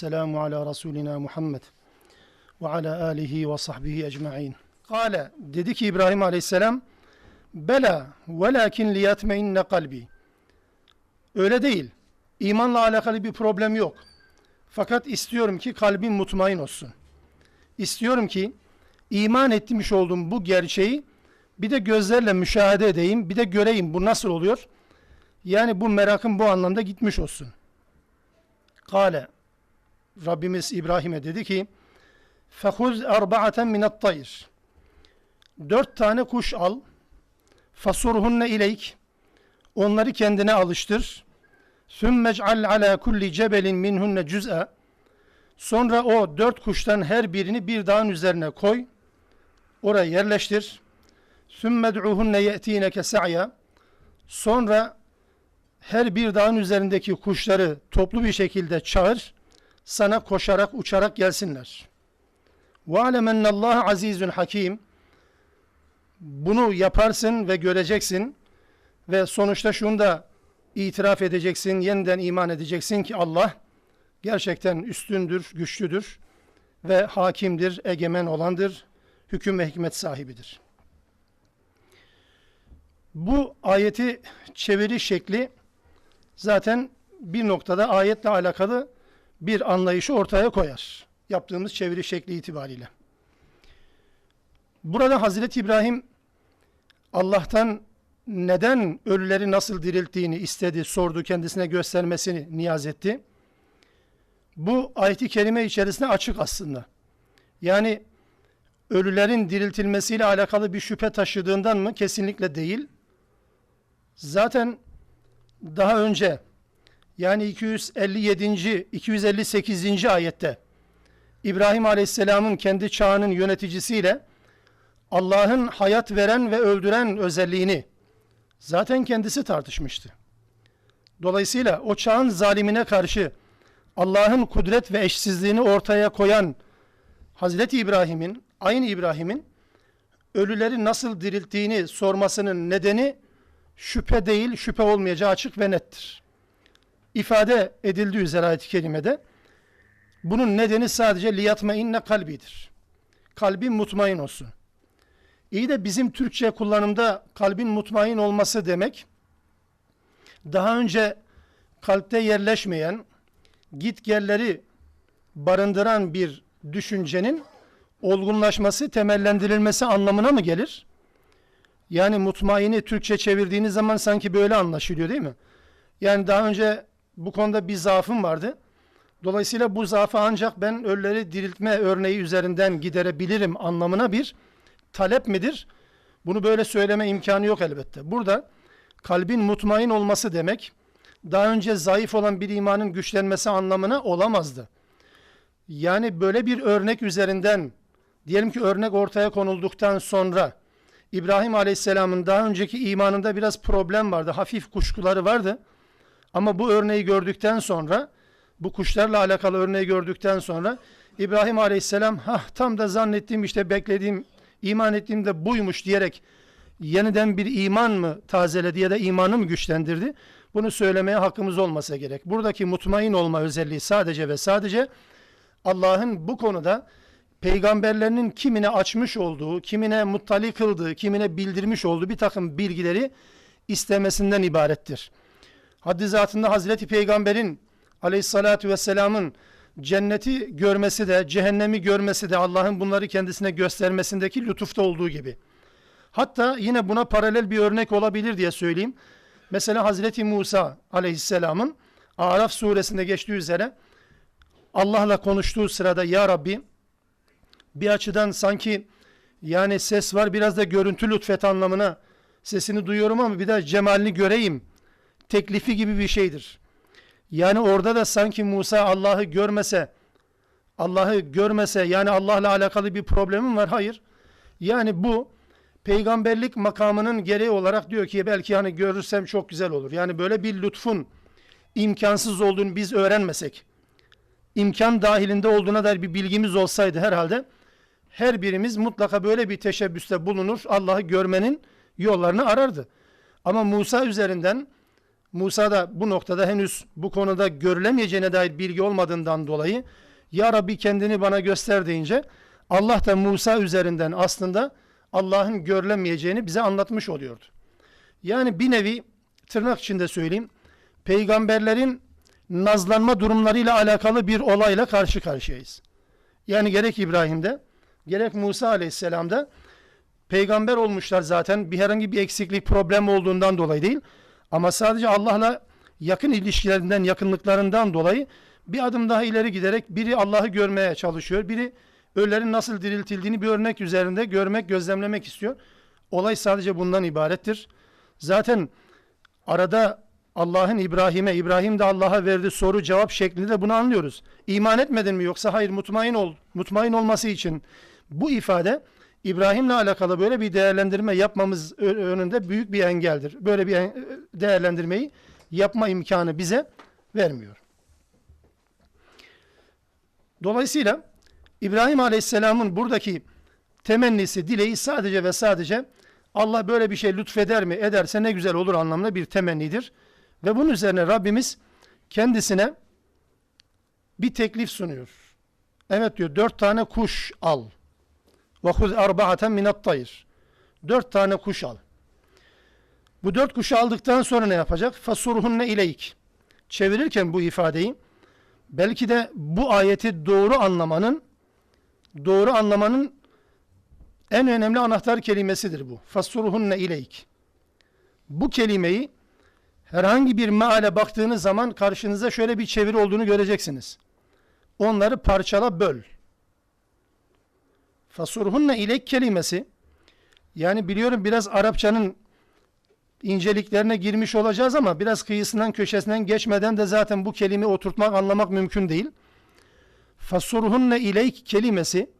Selamu ala Resulina Muhammed ve ala alihi ve sahbihi ecma'in. Kale, dedi ki İbrahim aleyhisselam, Bela velakin liyatmeinne kalbi. Öyle değil. İmanla alakalı bir problem yok. Fakat istiyorum ki kalbim mutmain olsun. İstiyorum ki iman etmiş olduğum bu gerçeği bir de gözlerle müşahede edeyim, bir de göreyim bu nasıl oluyor. Yani bu merakım bu anlamda gitmiş olsun. Kale, Rabbimiz İbrahim'e dedi ki فَخُذْ اَرْبَعَةً مِنَ الطَّيْرِ Dört tane kuş al fasurhunne ileyk onları kendine alıştır sümmec'al ala kulli cebelin minhunne cüz'a sonra o dört kuştan her birini bir dağın üzerine koy oraya yerleştir sümmed'uhunne ye'tineke sa'ya sonra her bir dağın üzerindeki kuşları toplu bir şekilde çağır sana koşarak uçarak gelsinler. Ve alemennallaha azizun hakim. Bunu yaparsın ve göreceksin ve sonuçta şunu da itiraf edeceksin, yeniden iman edeceksin ki Allah gerçekten üstündür, güçlüdür ve hakimdir, egemen olandır, hüküm ve hikmet sahibidir. Bu ayeti çeviri şekli zaten bir noktada ayetle alakalı bir anlayışı ortaya koyar. Yaptığımız çeviri şekli itibariyle. Burada Hazreti İbrahim Allah'tan neden ölüleri nasıl dirilttiğini istedi, sordu, kendisine göstermesini niyaz etti. Bu ayet-i kerime içerisinde açık aslında. Yani ölülerin diriltilmesiyle alakalı bir şüphe taşıdığından mı? Kesinlikle değil. Zaten daha önce yani 257. 258. ayette İbrahim Aleyhisselam'ın kendi çağının yöneticisiyle Allah'ın hayat veren ve öldüren özelliğini zaten kendisi tartışmıştı. Dolayısıyla o çağın zalimine karşı Allah'ın kudret ve eşsizliğini ortaya koyan Hazreti İbrahim'in, aynı İbrahim'in ölüleri nasıl dirilttiğini sormasının nedeni şüphe değil, şüphe olmayacağı açık ve nettir ifade edildiği üzere ayet-i kerimede bunun nedeni sadece liyatme inne kalbidir. Kalbin mutmain olsun. İyi de bizim Türkçe kullanımda kalbin mutmain olması demek daha önce kalpte yerleşmeyen gitgelleri barındıran bir düşüncenin olgunlaşması, temellendirilmesi anlamına mı gelir? Yani mutmaini Türkçe çevirdiğiniz zaman sanki böyle anlaşılıyor değil mi? Yani daha önce bu konuda bir zaafım vardı. Dolayısıyla bu zaafı ancak ben ölüleri diriltme örneği üzerinden giderebilirim anlamına bir talep midir? Bunu böyle söyleme imkanı yok elbette. Burada kalbin mutmain olması demek daha önce zayıf olan bir imanın güçlenmesi anlamına olamazdı. Yani böyle bir örnek üzerinden diyelim ki örnek ortaya konulduktan sonra İbrahim Aleyhisselam'ın daha önceki imanında biraz problem vardı. Hafif kuşkuları vardı. Ama bu örneği gördükten sonra, bu kuşlarla alakalı örneği gördükten sonra İbrahim Aleyhisselam ha tam da zannettiğim işte beklediğim, iman ettiğim de buymuş diyerek yeniden bir iman mı tazeledi ya da imanı mı güçlendirdi? Bunu söylemeye hakkımız olmasa gerek. Buradaki mutmain olma özelliği sadece ve sadece Allah'ın bu konuda peygamberlerinin kimine açmış olduğu, kimine muttali kıldığı, kimine bildirmiş olduğu bir takım bilgileri istemesinden ibarettir haddi zatında Hazreti Peygamber'in aleyhissalatü vesselamın cenneti görmesi de, cehennemi görmesi de Allah'ın bunları kendisine göstermesindeki lütufta olduğu gibi. Hatta yine buna paralel bir örnek olabilir diye söyleyeyim. Mesela Hazreti Musa aleyhisselamın Araf suresinde geçtiği üzere Allah'la konuştuğu sırada Ya Rabbi bir açıdan sanki yani ses var biraz da görüntü lütfet anlamına sesini duyuyorum ama bir de cemalini göreyim teklifi gibi bir şeydir. Yani orada da sanki Musa Allah'ı görmese, Allah'ı görmese yani Allah'la alakalı bir problemim var. Hayır. Yani bu peygamberlik makamının gereği olarak diyor ki belki hani görürsem çok güzel olur. Yani böyle bir lütfun imkansız olduğunu biz öğrenmesek, imkan dahilinde olduğuna dair bir bilgimiz olsaydı herhalde her birimiz mutlaka böyle bir teşebbüste bulunur, Allah'ı görmenin yollarını arardı. Ama Musa üzerinden Musa da bu noktada henüz bu konuda görülemeyeceğine dair bilgi olmadığından dolayı Ya Rabbi kendini bana göster deyince Allah da Musa üzerinden aslında Allah'ın görülemeyeceğini bize anlatmış oluyordu. Yani bir nevi tırnak içinde söyleyeyim peygamberlerin nazlanma durumlarıyla alakalı bir olayla karşı karşıyayız. Yani gerek İbrahim'de gerek Musa Aleyhisselam'da peygamber olmuşlar zaten bir herhangi bir eksiklik problem olduğundan dolayı değil ama sadece Allah'la yakın ilişkilerinden yakınlıklarından dolayı bir adım daha ileri giderek biri Allah'ı görmeye çalışıyor biri ölülerin nasıl diriltildiğini bir örnek üzerinde görmek gözlemlemek istiyor. Olay sadece bundan ibarettir. Zaten arada Allah'ın İbrahim'e, İbrahim de Allah'a verdiği soru cevap şeklinde de bunu anlıyoruz. İman etmedin mi yoksa hayır mutmain ol. Mutmain olması için bu ifade İbrahim'le alakalı böyle bir değerlendirme yapmamız önünde büyük bir engeldir. Böyle bir değerlendirmeyi yapma imkanı bize vermiyor. Dolayısıyla İbrahim Aleyhisselam'ın buradaki temennisi, dileği sadece ve sadece Allah böyle bir şey lütfeder mi, ederse ne güzel olur anlamında bir temennidir. Ve bunun üzerine Rabbimiz kendisine bir teklif sunuyor. Evet diyor dört tane kuş al. Huz arba'aten minat tayr. Dört tane kuş al. Bu dört kuşu aldıktan sonra ne yapacak? Fasurhunne ileyk. Çevirirken bu ifadeyi belki de bu ayeti doğru anlamanın doğru anlamanın en önemli anahtar kelimesidir bu. Fasurhunne ileyk. Bu kelimeyi herhangi bir meale baktığınız zaman karşınıza şöyle bir çeviri olduğunu göreceksiniz. Onları parçala böl. Fasurhunne ilek kelimesi yani biliyorum biraz Arapçanın inceliklerine girmiş olacağız ama biraz kıyısından köşesinden geçmeden de zaten bu kelimeyi oturtmak anlamak mümkün değil. Fasurhunne ileyk kelimesi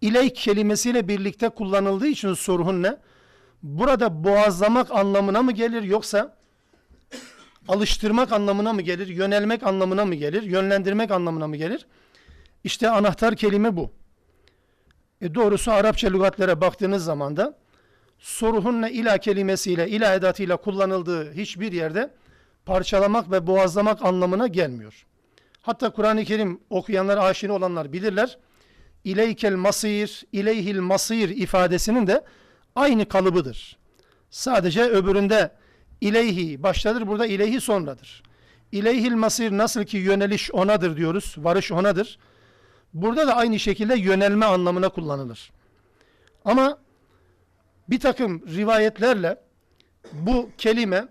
ileyk kelimesiyle birlikte kullanıldığı için surhunne burada boğazlamak anlamına mı gelir yoksa alıştırmak anlamına mı gelir, yönelmek anlamına mı gelir, yönlendirmek anlamına mı gelir? İşte anahtar kelime bu. E doğrusu Arapça lügatlere baktığınız zaman da soruhunne ila kelimesiyle, ila edatıyla kullanıldığı hiçbir yerde parçalamak ve boğazlamak anlamına gelmiyor. Hatta Kur'an-ı Kerim okuyanlar, aşina olanlar bilirler. İleykel masir, ileyhil masir ifadesinin de aynı kalıbıdır. Sadece öbüründe İleyhi baştadır. Burada ileyhi sonradır. İleyhil masir nasıl ki yöneliş onadır diyoruz. Varış onadır. Burada da aynı şekilde yönelme anlamına kullanılır. Ama bir takım rivayetlerle bu kelime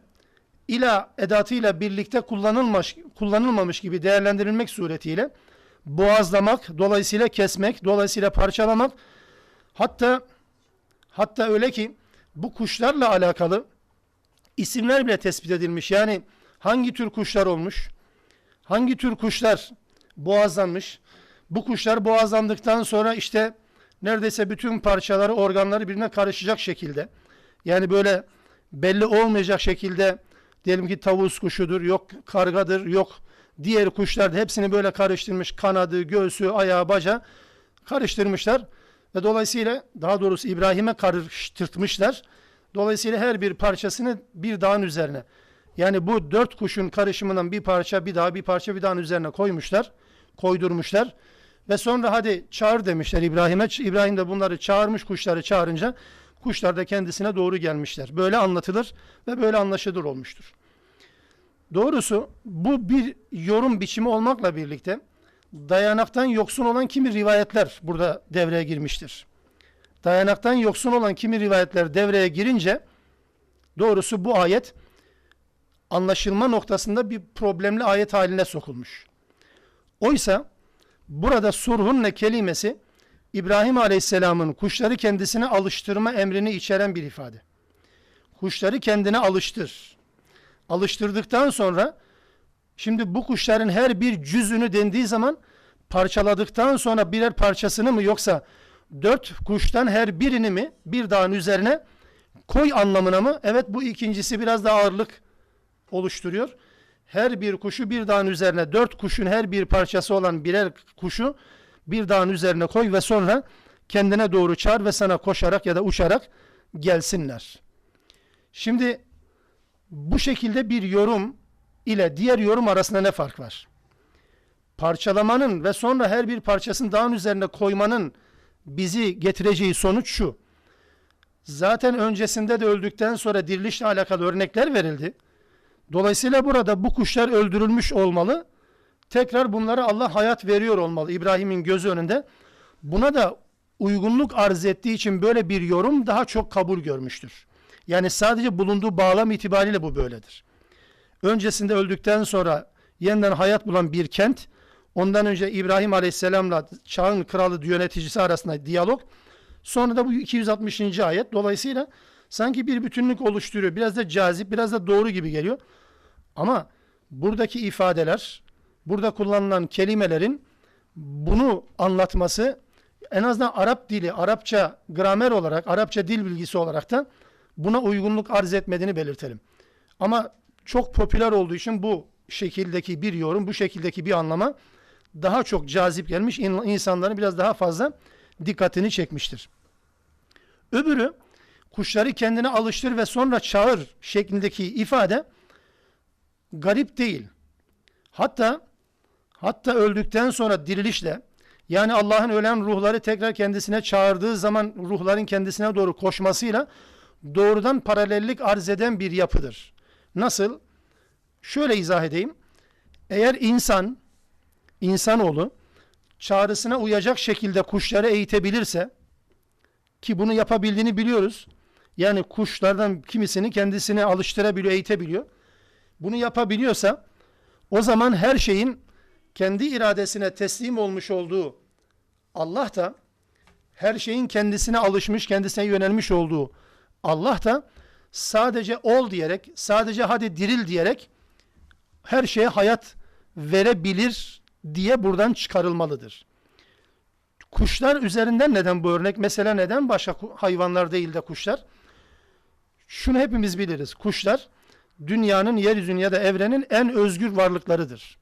ila edatıyla birlikte kullanılmış, kullanılmamış gibi değerlendirilmek suretiyle boğazlamak, dolayısıyla kesmek, dolayısıyla parçalamak hatta hatta öyle ki bu kuşlarla alakalı isimler bile tespit edilmiş. Yani hangi tür kuşlar olmuş? Hangi tür kuşlar boğazlanmış? Bu kuşlar boğazlandıktan sonra işte neredeyse bütün parçaları, organları birbirine karışacak şekilde. Yani böyle belli olmayacak şekilde diyelim ki tavus kuşudur, yok kargadır, yok diğer kuşlar da hepsini böyle karıştırmış. Kanadı, göğsü, ayağı, baca karıştırmışlar. Ve dolayısıyla daha doğrusu İbrahim'e karıştırtmışlar. Dolayısıyla her bir parçasını bir dağın üzerine yani bu dört kuşun karışımından bir parça bir daha bir parça bir dağın üzerine koymuşlar. Koydurmuşlar. Ve sonra hadi çağır demişler İbrahim'e. İbrahim de bunları çağırmış kuşları çağırınca kuşlar da kendisine doğru gelmişler. Böyle anlatılır ve böyle anlaşılır olmuştur. Doğrusu bu bir yorum biçimi olmakla birlikte dayanaktan yoksun olan kimi rivayetler burada devreye girmiştir dayanaktan yoksun olan kimi rivayetler devreye girince doğrusu bu ayet anlaşılma noktasında bir problemli ayet haline sokulmuş. Oysa burada surhunne kelimesi İbrahim Aleyhisselam'ın kuşları kendisine alıştırma emrini içeren bir ifade. Kuşları kendine alıştır. Alıştırdıktan sonra şimdi bu kuşların her bir cüzünü dendiği zaman parçaladıktan sonra birer parçasını mı yoksa dört kuştan her birini mi bir dağın üzerine koy anlamına mı? Evet bu ikincisi biraz daha ağırlık oluşturuyor. Her bir kuşu bir dağın üzerine dört kuşun her bir parçası olan birer kuşu bir dağın üzerine koy ve sonra kendine doğru çağır ve sana koşarak ya da uçarak gelsinler. Şimdi Bu şekilde bir yorum ile diğer yorum arasında ne fark var? Parçalamanın ve sonra her bir parçasını dağın üzerine koymanın bizi getireceği sonuç şu. Zaten öncesinde de öldükten sonra dirilişle alakalı örnekler verildi. Dolayısıyla burada bu kuşlar öldürülmüş olmalı. Tekrar bunlara Allah hayat veriyor olmalı İbrahim'in gözü önünde. Buna da uygunluk arz ettiği için böyle bir yorum daha çok kabul görmüştür. Yani sadece bulunduğu bağlam itibariyle bu böyledir. Öncesinde öldükten sonra yeniden hayat bulan bir kent, ondan önce İbrahim Aleyhisselam'la çağın kralı yöneticisi arasında diyalog, sonra da bu 260. ayet. Dolayısıyla sanki bir bütünlük oluşturuyor. Biraz da cazip, biraz da doğru gibi geliyor. Ama buradaki ifadeler, burada kullanılan kelimelerin bunu anlatması en azından Arap dili, Arapça gramer olarak, Arapça dil bilgisi olarak da buna uygunluk arz etmediğini belirtelim. Ama çok popüler olduğu için bu şekildeki bir yorum, bu şekildeki bir anlama daha çok cazip gelmiş, in- insanların biraz daha fazla dikkatini çekmiştir. Öbürü kuşları kendine alıştır ve sonra çağır şeklindeki ifade garip değil. Hatta hatta öldükten sonra dirilişle yani Allah'ın ölen ruhları tekrar kendisine çağırdığı zaman ruhların kendisine doğru koşmasıyla doğrudan paralellik arz eden bir yapıdır. Nasıl? Şöyle izah edeyim. Eğer insan, insanoğlu çağrısına uyacak şekilde kuşları eğitebilirse ki bunu yapabildiğini biliyoruz. Yani kuşlardan kimisini kendisine alıştırabiliyor, eğitebiliyor. Bunu yapabiliyorsa o zaman her şeyin kendi iradesine teslim olmuş olduğu Allah da her şeyin kendisine alışmış, kendisine yönelmiş olduğu Allah da sadece ol diyerek, sadece hadi diril diyerek her şeye hayat verebilir diye buradan çıkarılmalıdır. Kuşlar üzerinden neden bu örnek? Mesela neden başka hayvanlar değil de kuşlar? Şunu hepimiz biliriz. Kuşlar dünyanın, yeryüzünün ya da evrenin en özgür varlıklarıdır.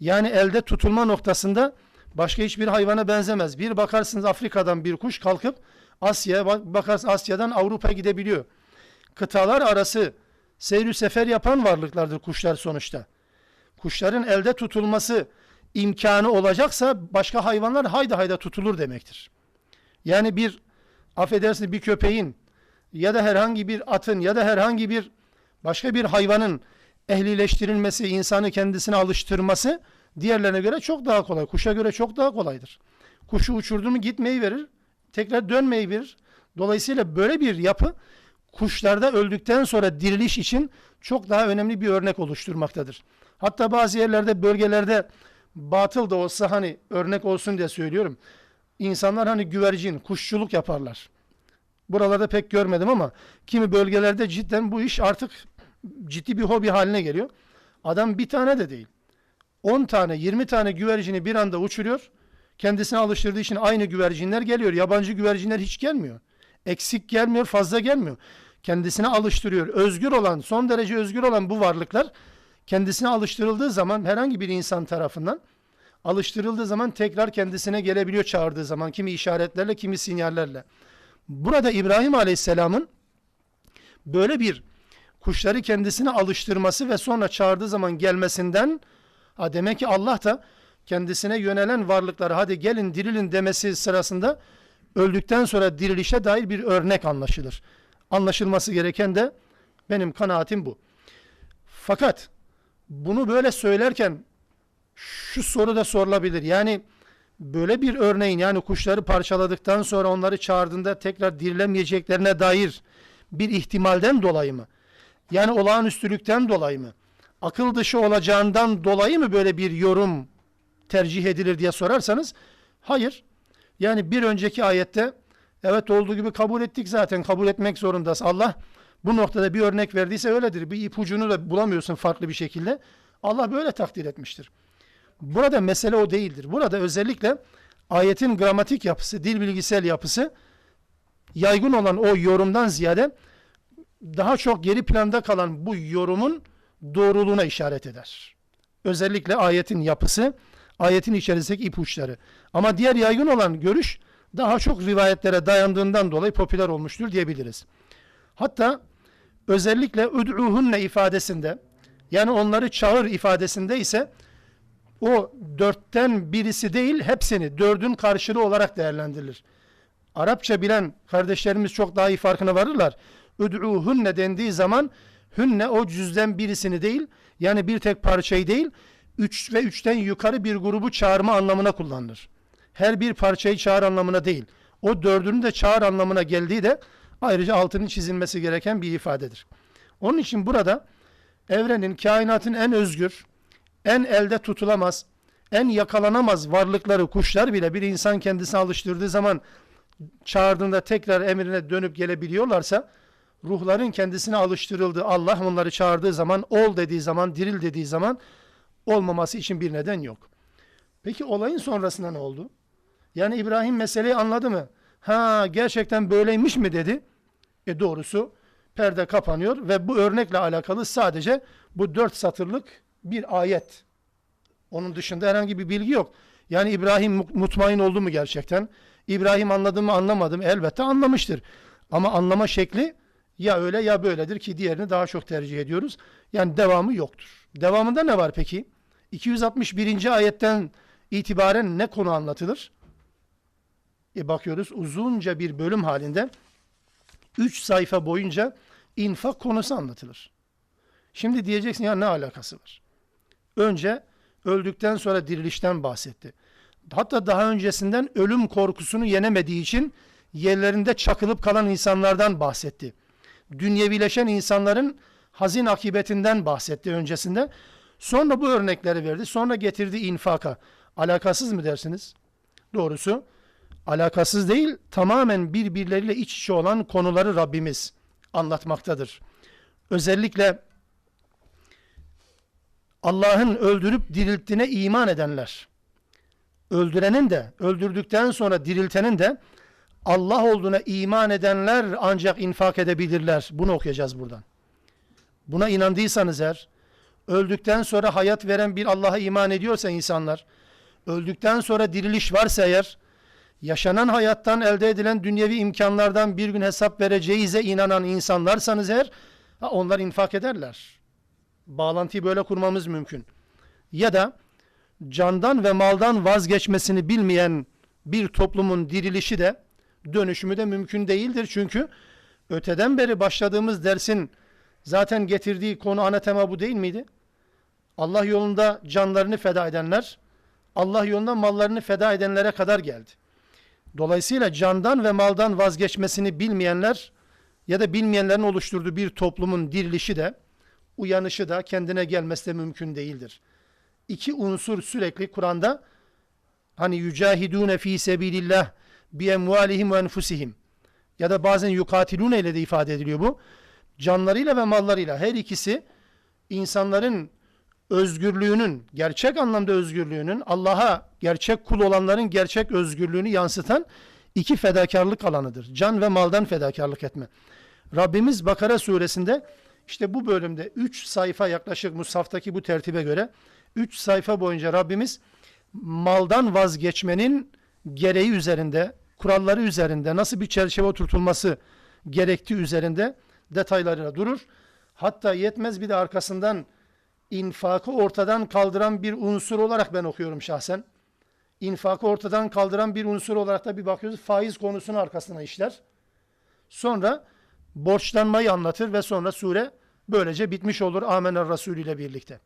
Yani elde tutulma noktasında başka hiçbir hayvana benzemez. Bir bakarsınız Afrika'dan bir kuş kalkıp Asya'ya bak- bakarsınız Asya'dan Avrupa'ya gidebiliyor. Kıtalar arası seyir sefer yapan varlıklardır kuşlar sonuçta. Kuşların elde tutulması imkanı olacaksa başka hayvanlar hayda hayda tutulur demektir. Yani bir affedersiniz bir köpeğin ya da herhangi bir atın ya da herhangi bir başka bir hayvanın ehlileştirilmesi, insanı kendisine alıştırması diğerlerine göre çok daha kolay. Kuşa göre çok daha kolaydır. Kuşu uçurdu mu gitmeyi verir, tekrar dönmeyi verir. Dolayısıyla böyle bir yapı kuşlarda öldükten sonra diriliş için çok daha önemli bir örnek oluşturmaktadır. Hatta bazı yerlerde, bölgelerde batıl da olsa hani örnek olsun diye söylüyorum. İnsanlar hani güvercin, kuşçuluk yaparlar. Buralarda pek görmedim ama kimi bölgelerde cidden bu iş artık ciddi bir hobi haline geliyor. Adam bir tane de değil. 10 tane, 20 tane güvercini bir anda uçuruyor. Kendisine alıştırdığı için aynı güvercinler geliyor. Yabancı güvercinler hiç gelmiyor. Eksik gelmiyor, fazla gelmiyor. Kendisine alıştırıyor. Özgür olan, son derece özgür olan bu varlıklar kendisine alıştırıldığı zaman herhangi bir insan tarafından alıştırıldığı zaman tekrar kendisine gelebiliyor çağırdığı zaman kimi işaretlerle kimi sinyallerle. Burada İbrahim Aleyhisselam'ın böyle bir kuşları kendisine alıştırması ve sonra çağırdığı zaman gelmesinden ha demek ki Allah da kendisine yönelen varlıkları hadi gelin dirilin demesi sırasında öldükten sonra dirilişe dair bir örnek anlaşılır. Anlaşılması gereken de benim kanaatim bu. Fakat bunu böyle söylerken şu soru da sorulabilir. Yani böyle bir örneğin yani kuşları parçaladıktan sonra onları çağırdığında tekrar dirilemeyeceklerine dair bir ihtimalden dolayı mı? Yani olağanüstülükten dolayı mı? Akıl dışı olacağından dolayı mı böyle bir yorum tercih edilir diye sorarsanız hayır. Yani bir önceki ayette evet olduğu gibi kabul ettik zaten kabul etmek zorundasın. Allah bu noktada bir örnek verdiyse öyledir. Bir ipucunu da bulamıyorsun farklı bir şekilde. Allah böyle takdir etmiştir. Burada mesele o değildir. Burada özellikle ayetin gramatik yapısı, dil bilgisel yapısı yaygın olan o yorumdan ziyade daha çok geri planda kalan bu yorumun doğruluğuna işaret eder. Özellikle ayetin yapısı, ayetin içerisindeki ipuçları. Ama diğer yaygın olan görüş daha çok rivayetlere dayandığından dolayı popüler olmuştur diyebiliriz. Hatta özellikle ud'uhunne ifadesinde yani onları çağır ifadesinde ise o dörtten birisi değil hepsini dördün karşılığı olarak değerlendirilir. Arapça bilen kardeşlerimiz çok daha iyi farkına varırlar. Ud'uhunne dendiği zaman hünne o cüzden birisini değil yani bir tek parçayı değil üç ve üçten yukarı bir grubu çağırma anlamına kullanılır. Her bir parçayı çağır anlamına değil. O dördünün de çağır anlamına geldiği de ayrıca altının çizilmesi gereken bir ifadedir. Onun için burada evrenin, kainatın en özgür, en elde tutulamaz, en yakalanamaz varlıkları, kuşlar bile bir insan kendisine alıştırdığı zaman çağırdığında tekrar emrine dönüp gelebiliyorlarsa ruhların kendisine alıştırıldığı Allah onları çağırdığı zaman ol dediği zaman diril dediği zaman olmaması için bir neden yok. Peki olayın sonrasında ne oldu? Yani İbrahim meseleyi anladı mı? Ha gerçekten böyleymiş mi dedi. E doğrusu perde kapanıyor ve bu örnekle alakalı sadece bu dört satırlık bir ayet. Onun dışında herhangi bir bilgi yok. Yani İbrahim mutmain oldu mu gerçekten? İbrahim anladı mı anlamadı mı? Elbette anlamıştır. Ama anlama şekli ya öyle ya böyledir ki diğerini daha çok tercih ediyoruz. Yani devamı yoktur. Devamında ne var peki? 261. ayetten itibaren ne konu anlatılır? E bakıyoruz uzunca bir bölüm halinde 3 sayfa boyunca infak konusu anlatılır. Şimdi diyeceksin ya ne alakası var? Önce öldükten sonra dirilişten bahsetti. Hatta daha öncesinden ölüm korkusunu yenemediği için yerlerinde çakılıp kalan insanlardan bahsetti. Dünyevileşen insanların hazin akibetinden bahsetti öncesinde. Sonra bu örnekleri verdi. Sonra getirdi infaka. Alakasız mı dersiniz? Doğrusu alakasız değil, tamamen birbirleriyle iç içe olan konuları Rabbimiz anlatmaktadır. Özellikle Allah'ın öldürüp dirilttiğine iman edenler, öldürenin de, öldürdükten sonra diriltenin de Allah olduğuna iman edenler ancak infak edebilirler. Bunu okuyacağız buradan. Buna inandıysanız eğer, öldükten sonra hayat veren bir Allah'a iman ediyorsa insanlar, öldükten sonra diriliş varsa eğer, yaşanan hayattan elde edilen dünyevi imkanlardan bir gün hesap vereceğize inanan insanlarsanız eğer, onlar infak ederler. Bağlantıyı böyle kurmamız mümkün. Ya da candan ve maldan vazgeçmesini bilmeyen bir toplumun dirilişi de dönüşümü de mümkün değildir. Çünkü öteden beri başladığımız dersin zaten getirdiği konu ana tema bu değil miydi? Allah yolunda canlarını feda edenler, Allah yolunda mallarını feda edenlere kadar geldi. Dolayısıyla candan ve maldan vazgeçmesini bilmeyenler ya da bilmeyenlerin oluşturduğu bir toplumun dirilişi de, uyanışı da kendine gelmesi de mümkün değildir. İki unsur sürekli Kur'an'da hani yücahidune fi sebilillah bi emvalihim ve enfusihim ya da bazen yukatilune ile de ifade ediliyor bu. Canlarıyla ve mallarıyla her ikisi insanların özgürlüğünün, gerçek anlamda özgürlüğünün, Allah'a gerçek kul olanların gerçek özgürlüğünü yansıtan iki fedakarlık alanıdır. Can ve maldan fedakarlık etme. Rabbimiz Bakara suresinde işte bu bölümde 3 sayfa yaklaşık Musaf'taki bu tertibe göre 3 sayfa boyunca Rabbimiz maldan vazgeçmenin gereği üzerinde, kuralları üzerinde, nasıl bir çerçeve oturtulması gerektiği üzerinde detaylarına durur. Hatta yetmez bir de arkasından infakı ortadan kaldıran bir unsur olarak ben okuyorum şahsen. İnfakı ortadan kaldıran bir unsur olarak da bir bakıyoruz faiz konusunu arkasına işler. Sonra borçlanmayı anlatır ve sonra sure böylece bitmiş olur Amener Resulü ile birlikte.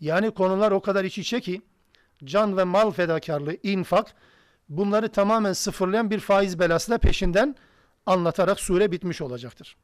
Yani konular o kadar iç içe ki can ve mal fedakarlığı, infak bunları tamamen sıfırlayan bir faiz belası da peşinden anlatarak sure bitmiş olacaktır.